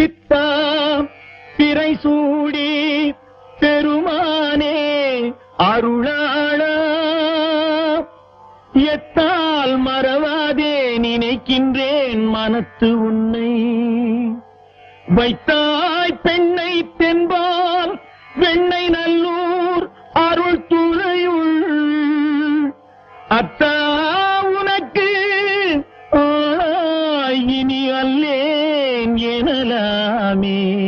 பித்தா பிறை சூடி பெருமானே அருளாள. எத்தால் மறவாதே நினைக்கின்றேன் மனத்து உன்னை. வைத்தாய் பெண்ணை தென்பால் வெண்ணை நல்லூர் அருள் துணையுள். அத்தா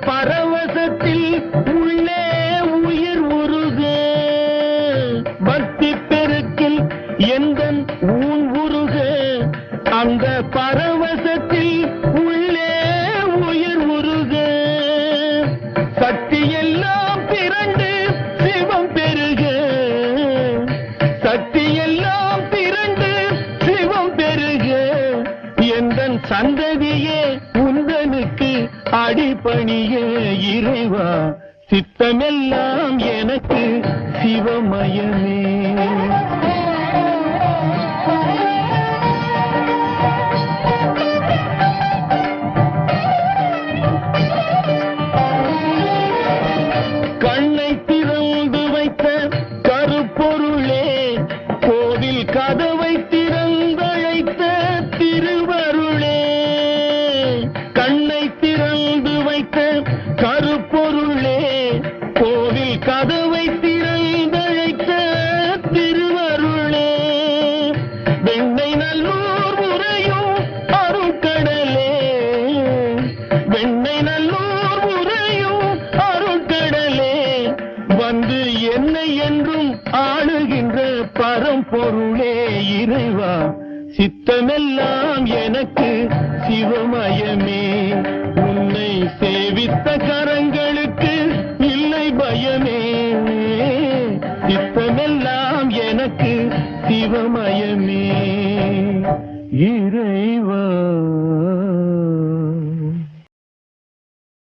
பரவசத்தில் உள்ளே உயிர் உருகு. பக்தி பெருக்கில் எந்த ஊன் உருகு. அந்த பரவசத்தில் உள்ளே உயிர் உருகு. சக்தி எல்லாம் திரண்டு சிவம் பெருக. சக்தி எல்லாம் திரண்டு சிவம் பெருக. எந்த சந்ததியே உந்தனுக்கு அடிபணிய இறைவா. சித்தமெல்லாம் எனக்கு சிவமயமே. கண்ணை திறந்து வைத்த கருப்பொருளே கோவில் கதவை திறந்தழைத்த என்றும் ஆளுகின்ற பரம்பொருளே இறைவா. சித்தமெல்லாம் எனக்கு சிவமயமே. உன்னை சேவித்த கரங்களுக்கு இல்லை பயமே. சித்தமெல்லாம் எனக்கு சிவமயமே. இறைவா.